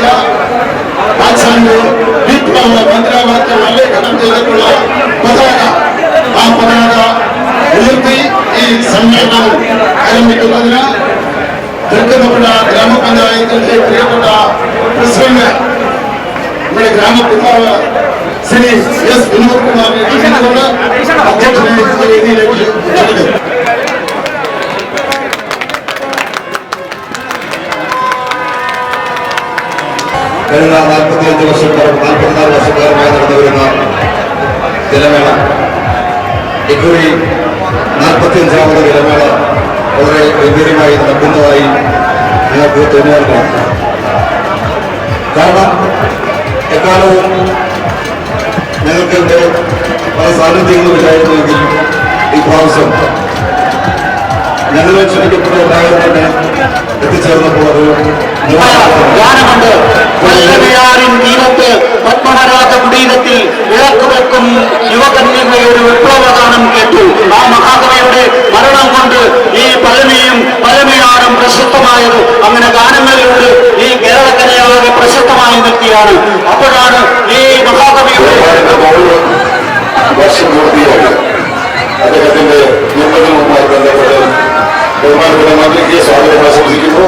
ആലേഖനം ചെയ്ത ആശാന്റെ വിപ്ലവ മന്ത്രാവാക്യം ആലേഖനം ചെയ്തിട്ടുള്ള പതാക ആ പതാക ഉയർത്തി ഈ സമ്മേളനം ആരംഭിക്കുന്നതിന് തൃക്കുന്നപ്പുഴ ഗ്രാമപഞ്ചായത്തിന്റെ പ്രിയപ്പെട്ട പ്രസിഡന്റ് നമ്മുടെ ഗ്രാമപിതാവ് ശ്രീ എസ് വിനോദ് കുമാറിനെ ക്ഷണിച്ചുകൊണ്ട് അധ്യക്ഷനെ കഴിഞ്ഞ നാൽപ്പത്തിയഞ്ച് വർഷക്കാലം നാൽപ്പത്തിനാല് വർഷക്കാലമായി നടന്നു വരുന്ന ജലമേള ഇക്കുറി നാൽപ്പത്തിയഞ്ചാമത് ജലമേള വളരെ ഗംഭീരമായി നടക്കുന്നതായി നിങ്ങൾക്ക് തോന്നിയാൽ കാരണം എക്കാലവും ഞങ്ങൾക്കിവിടെ പല സാന്നിധ്യങ്ങളും ഇല്ലായിരുന്നുവെങ്കിൽ ഇപ്രാവശ്യം ഞങ്ങളെ ക്ഷണിക്കപ്പെട്ട എല്ലാവരും തന്നെ എത്തിച്ചേർന്നപ്പോൾ അത് ഗാനമുണ്ട് വല്ലവയാറിൻ തീരത്ത് പത്മനാരാജ കുടീരത്തിൽ വിളക്ക് വെക്കും യുവകന്യകയുടെ വിപ്ലവഗാനം കേട്ടു. ആ മഹാകവിയുടെ മരണം കൊണ്ട് ഈ പഴമയും പഴമയാറും പ്രശസ്തമായത് അങ്ങനെ ഗാനങ്ങളിലൂടെ ഈ കേരളക്കരയാകെ പ്രശസ്തമായി നിൽക്കുകയാണ്. അപ്പോഴാണ് ഈ മഹാകവിയുടെ വർഷം പൂർത്തിയായി. അദ്ദേഹത്തിന്റെ ബഹുമാനപ്പെട്ട മന്ത്രിക്ക് സ്വാഗതം ആശംസിക്കുന്നു.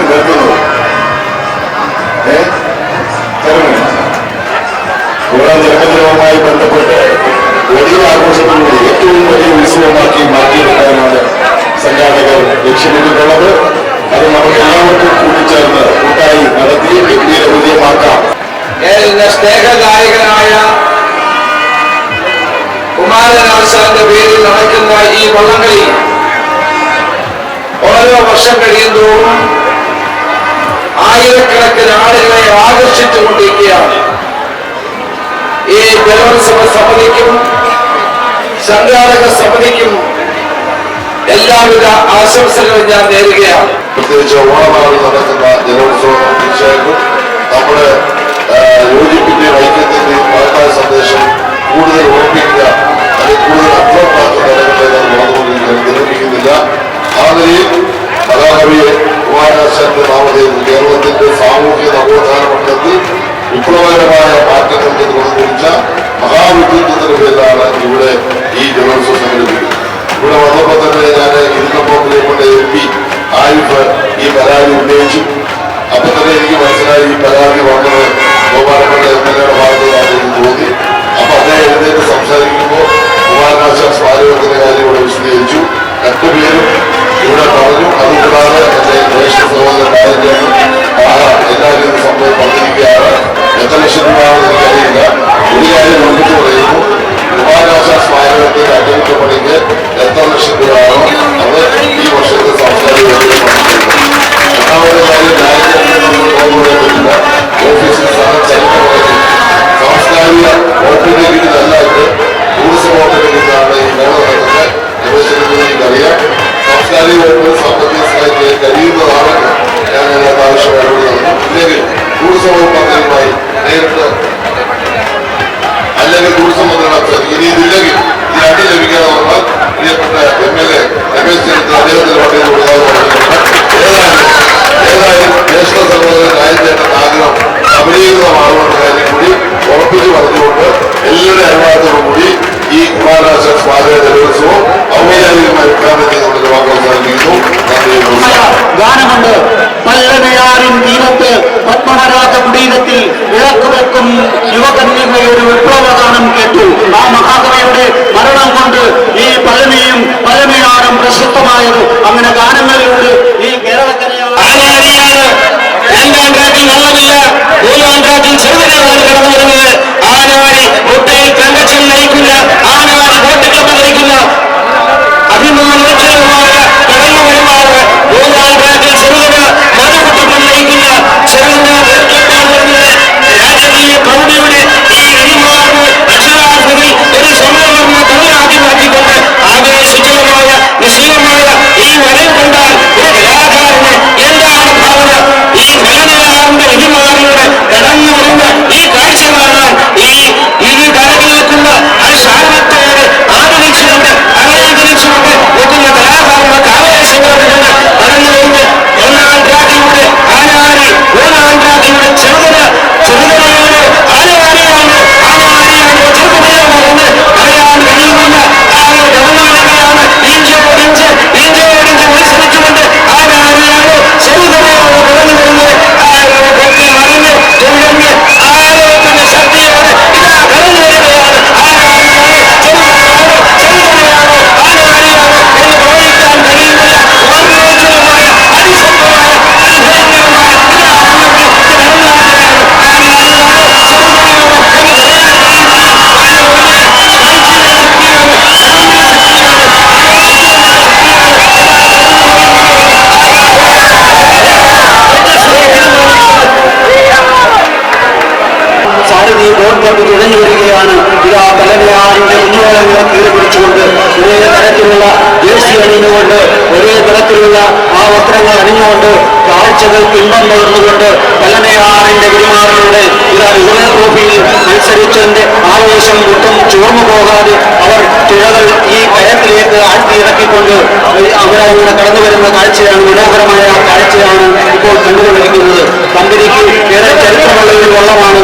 കേൾക്കുന്നു ഏ? തരുമോ ജന്മദിനവുമായി ബന്ധപ്പെട്ട് വലിയ ആഘോഷത്തിലൂടെ ഏറ്റവും വലിയ ഉത്സവമാക്കി മാറ്റിയെടുക്കാനാണ് സംഘാടകർ ലക്ഷ്യമിട്ടിട്ടുള്ളത് അത് നമുക്ക് എല്ലാവർക്കും കൂട്ടിച്ചേർന്ന് കൂട്ടായി നടത്തി ഗംഭീര വിജയമാക്കാം സ്നേഹദായകനായ കുമാരനാശാന്റെ പേരിൽ നടക്കുന്ന ഈ വള്ളംകളി ഓരോ വർഷം കഴിയുന്തോറും ആയിരക്കണക്കിന് ആളുകളെ ആകർഷിച്ചുകൊണ്ടിരിക്കുകയാണ്. ഈ ജലോത്സവ സമിതിക്കും സംഘാടക സമിതിക്കും എല്ലാവിധ ആശംസകളും ഞാൻ നേരുകയാണ്. പ്രത്യേകിച്ച് ഓണനാളിൽ നടക്കുന്ന ജലോത്സവം തീർച്ചയായിട്ടും നമ്മുടെ യോജിപ്പിന്റെയും ഐക്യത്തിന്റെയും മഹത്തായ സന്ദേശം കൂടുതൽ ഉറപ്പിക്കുക അല്ലെങ്കിൽ കൂടുതൽ അർത്ഥമാക്കുന്ന വളർന്നുകൊണ്ടിരിക്കുന്നത് നിർമ്മിക്കുന്നില്ല ആ നിലയിൽ കലാകവിയെ കുമാരനാശാന്റെ നാമധേയത്തിൽ കേരളത്തിന്റെ സാമൂഹ്യ നവോത്ഥാന മണ്ഡലത്തിൽ വിപ്ലവകരമായ മാറ്റങ്ങൾക്ക് തുടർന്നു കുറിച്ച മഹാവിദ്യുത്തിന്റെ പേരിലാണ് ഇവിടെ ഈ ജലോത്സവം സംഘടിപ്പിക്കുന്നത്. ഇവിടെ വന്നപ്പോൾ തന്നെ ഞാൻ ഇരുന്നപ്പോൾ എം പി ആരിഫ് ഈ പരാതി ഉന്നയിച്ചു. അപ്പൊ തന്നെ എനിക്ക് മനസ്സിലായി ഈ പരാതി വന്നത് വസ്ത്രങ്ങൾ അണിഞ്ഞുകൊണ്ട് കാഴ്ചകൾ പിൻപം പകർന്നുകൊണ്ട് പലനയാറിന്റെ പെരുമാറിലൂടെ ഇതാ യുവന മത്സരിച്ചതിന്റെ ആവേശം ഒട്ടും ചോർന്നു പോകാതെ അവർ തുഴകൾ ഈ കയത്തിലേക്ക് ആഴ്ത്തിയിറക്കിക്കൊണ്ട് അവരവിടെ കടന്നു വരുന്ന കാഴ്ചയാണ് മനോഹരമായ കാഴ്ചയാണ് ഇപ്പോൾ കണ്ടുകൊണ്ടിരിക്കുന്നത്. കമ്പനിക്ക് ഏറെ ചരിത്രമുള്ള ഒരു വള്ളമാണ്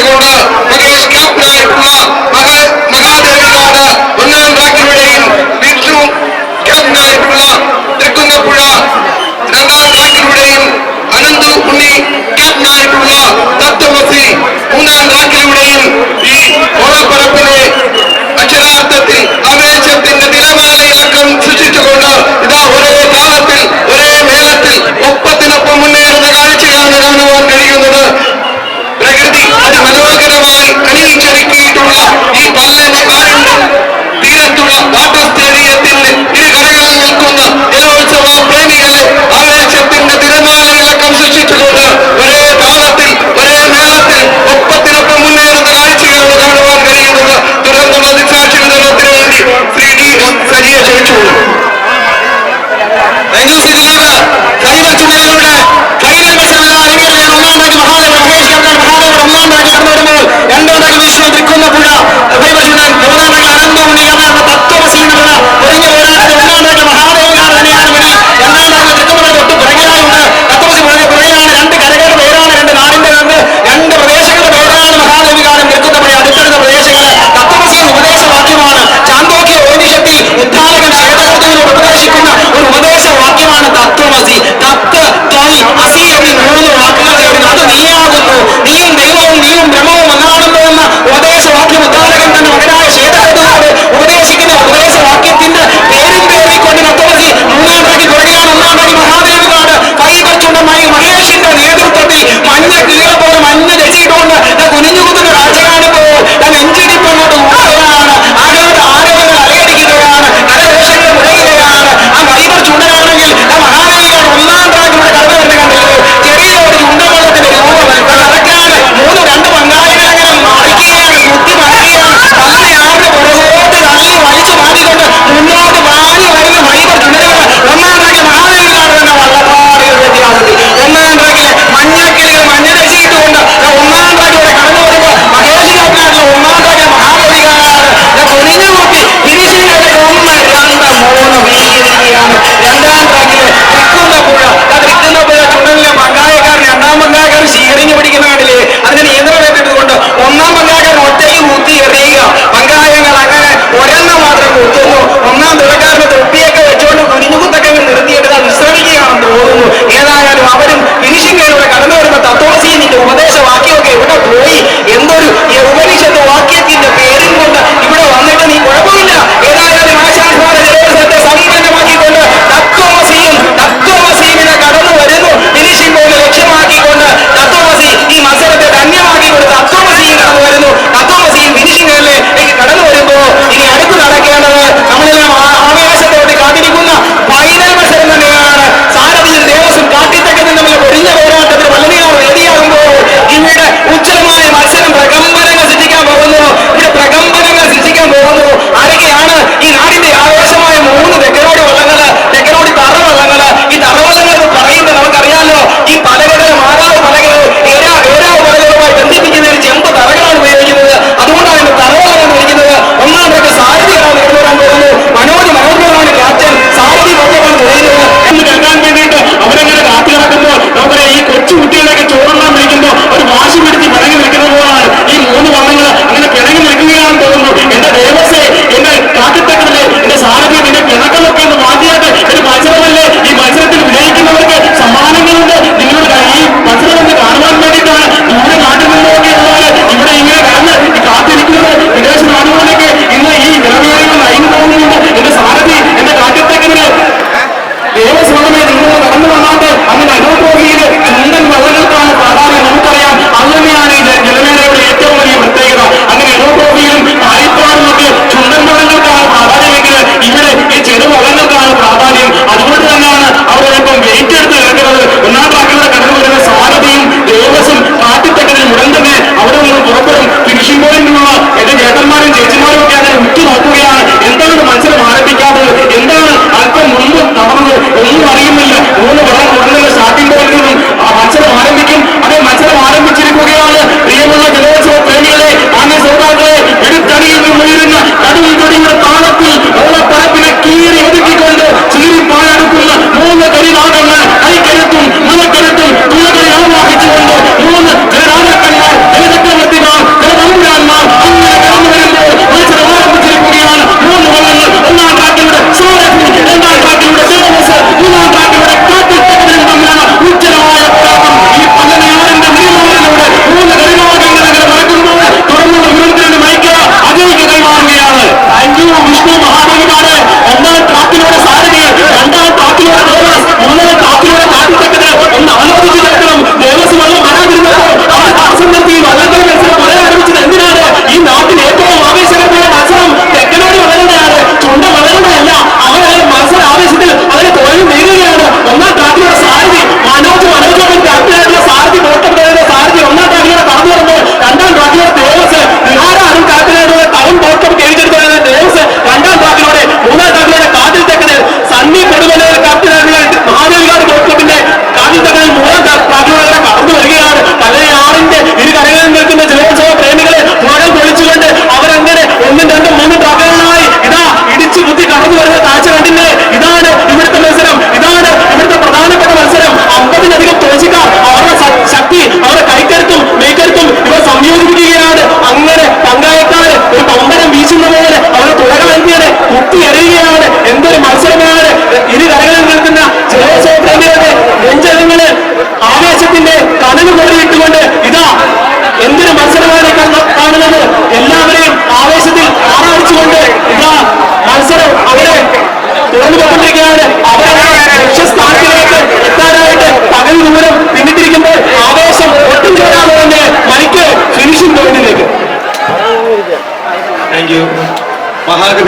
எங்களோட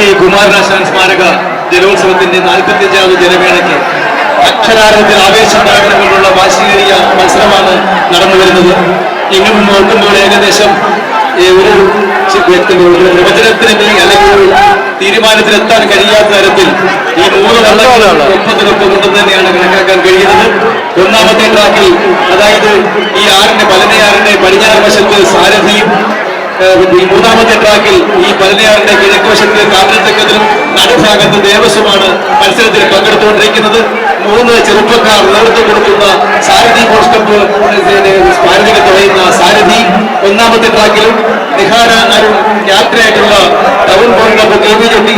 പി കുമാരനാശാൻ സ്മാരക ജലോത്സവത്തിന്റെ നാൽപ്പത്തിയഞ്ചാമത് ജനമേളയ്ക്ക് അക്ഷരാർത്ഥത്തിൽ ആവേശം കൊണ്ടുള്ള വാശിയേറിയ മത്സരമാണ് നടന്നു വരുന്നത്. ഇങ്ങനെ നോക്കുമ്പോൾ ഏകദേശം ഒരു പ്രവചനത്തിന് അല്ലെങ്കിൽ ഒരു തീരുമാനത്തിലെത്താൻ കഴിയാത്ത തരത്തിൽ ഈ മൂന്ന് വള്ളങ്ങൾ ഒപ്പത്തിനൊപ്പം കൊണ്ട് തന്നെയാണ് കണക്കാക്കാൻ കഴിയുന്നത്. ഒന്നാമത്തെ ട്രാക്കിൽ അതായത് ഈ ആറിന്റെ പലനയാറിന്റെ പടിഞ്ഞാറ് വശത്ത് സാരഥിയും മൂന്നാമത്തെ ട്രാക്കിൽ ഈ പതിനയാറിന്റെ കിഴക്ക് വശത്ത് കാവലത്തക്കത്തിലും നടുഭാഗത്ത് ദേവസ്വമാണ് മത്സരത്തിൽ പങ്കെടുത്തുകൊണ്ടിരിക്കുന്നത്. മൂന്ന് ചെറുപ്പക്കാർ നേതൃത്വം കൊടുക്കുന്ന സാരഥി സ്മാരതികൾ തുഴയുന്ന സാരഥി ഒന്നാമത്തെ ട്രാക്കിലും Nihara Arun ക്യാപ്റ്റനായിട്ടുള്ള town boat K V jetty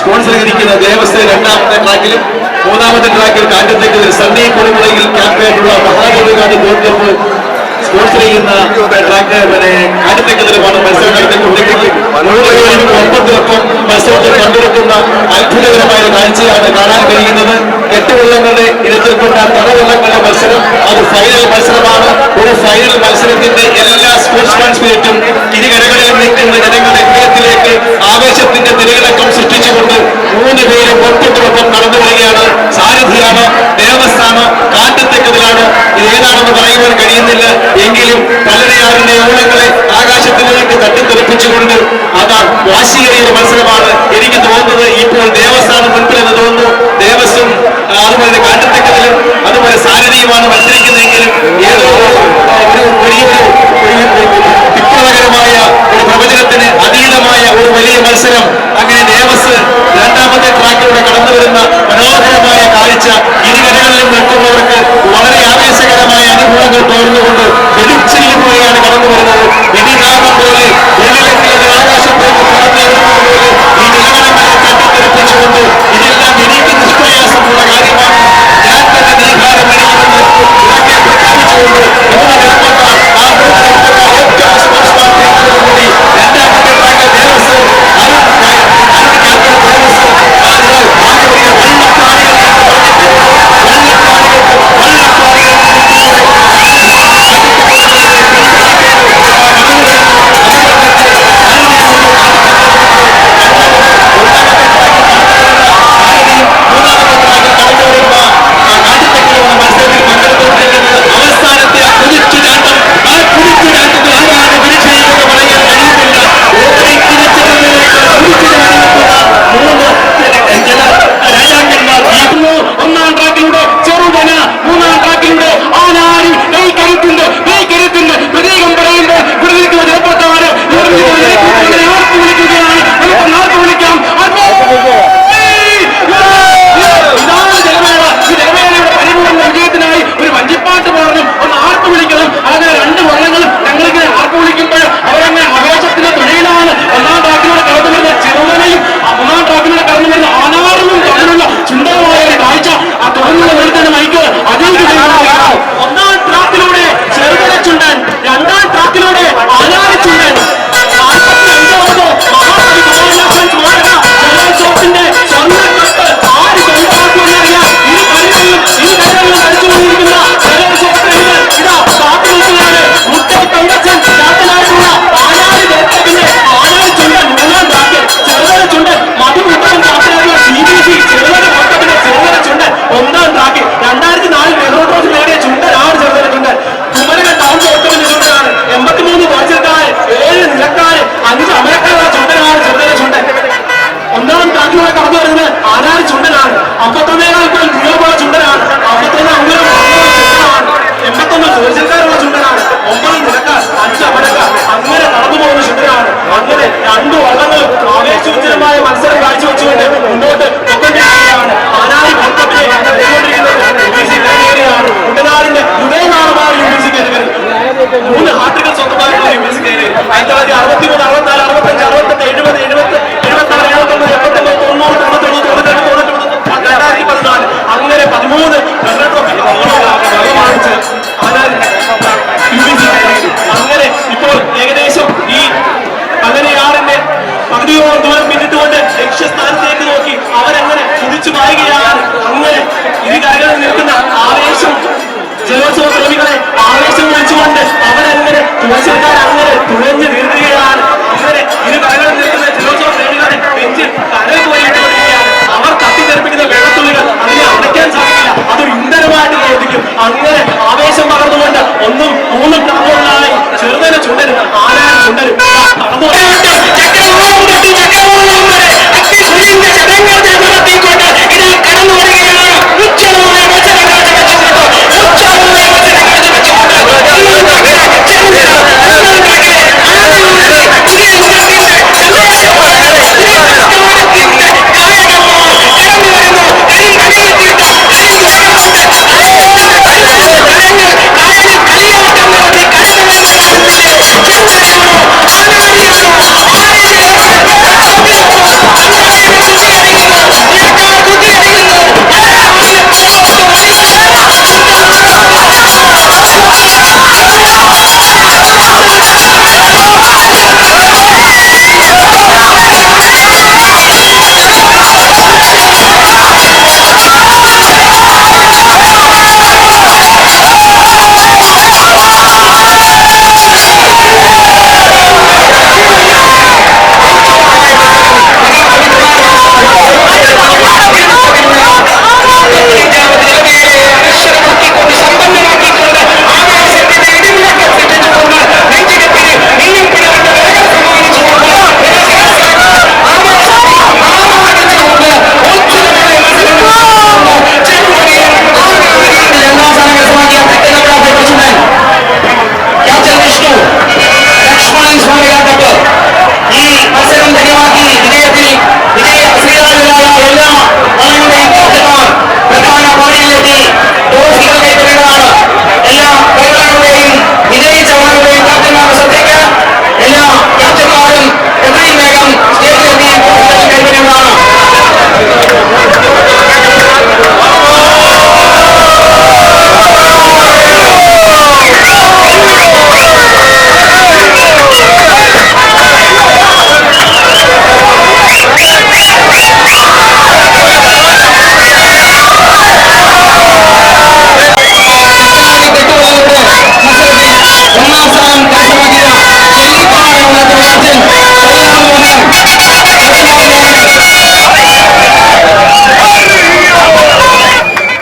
sponsor ചെയ്തിരിക്കുന്ന ദേവസ്വം രണ്ടാമത്തെ ട്രാക്കിലും മൂന്നാമത്തെ ട്രാക്കിൽ കാറ്റത്തേക്ക് സന്ദീപ് കൊടുമുളയിൽ ക്യാപ്റ്റനായിട്ടുള്ള മഹാദേവി ഗാന്ധി ബോർഡ് ക്ലബ്ബ് പങ്കെടുക്കുന്ന അത്ഭുതകരമായ കാഴ്ചയാണ് കാണാൻ കഴിയുന്നത്. എട്ട് വെള്ളങ്ങളുടെ മത്സരം അത് ഫൈനൽ മത്സരമാണ്. ഒരു ഫൈനൽ മത്സരത്തിന്റെ എല്ലാ സ്പോർട്സ്മാൻ സ്പിരിറ്റും ഇരുകരകളിൽ നിൽക്കുന്ന ജനങ്ങളുടെ ഹൃദയത്തിലേക്ക് ആവേശത്തിന്റെ തിരകിളക്കം സൃഷ്ടിച്ചുകൊണ്ട് മൂന്ന് പേരും ഒപ്പത്തിനൊപ്പം കടന്നു വരികയാണ് സാരഥിയാണ് ദേവസ്ഥാണ് കാറ്റത്തെക്കതിലാണ് ഇത് ഏതാണെന്ന് പറയുവാൻ കഴിയുന്നില്ല. എങ്കിലും പലരെയാറിന്റെ ഓളങ്ങളെ ആകാശത്തിലേക്ക് തട്ടിത്തെറിപ്പിച്ചുകൊണ്ട് അതാ വാശിയേറിയ മത്സരമാണ് എനിക്ക് തോന്നുന്നത്. ഇപ്പോൾ ദേവസ്ഥാനം മുൻപിൽ എന്ന് തോന്നുന്നു. ദേവസ്വം അതുപോലെ കാറ്റത്തെക്കതിലും അതുപോലെ സാരഥിയുമാണ് മത്സരിക്കുന്നതെങ്കിലും ഏതോ വിപ്ലവകരമായ ഒരു പ്രവചനത്തിന് അതീതമായ ഒരു വലിയ മത്സരം. അങ്ങനെ ദേവസ് രണ്ടാമത്തെ ട്രാക്കിലൂടെ കടന്നു വരുന്ന മനോഹരമായ കാഴ്ച പ്രയാസകരമായ അനുഭവങ്ങൾ തോന്നുന്നുകൊണ്ട് വെളിച്ചെല്ലുകയാണ് കടന്നു വരുന്നത് ഇനി നാമം പോലെ ഉള്ളിലെ ചില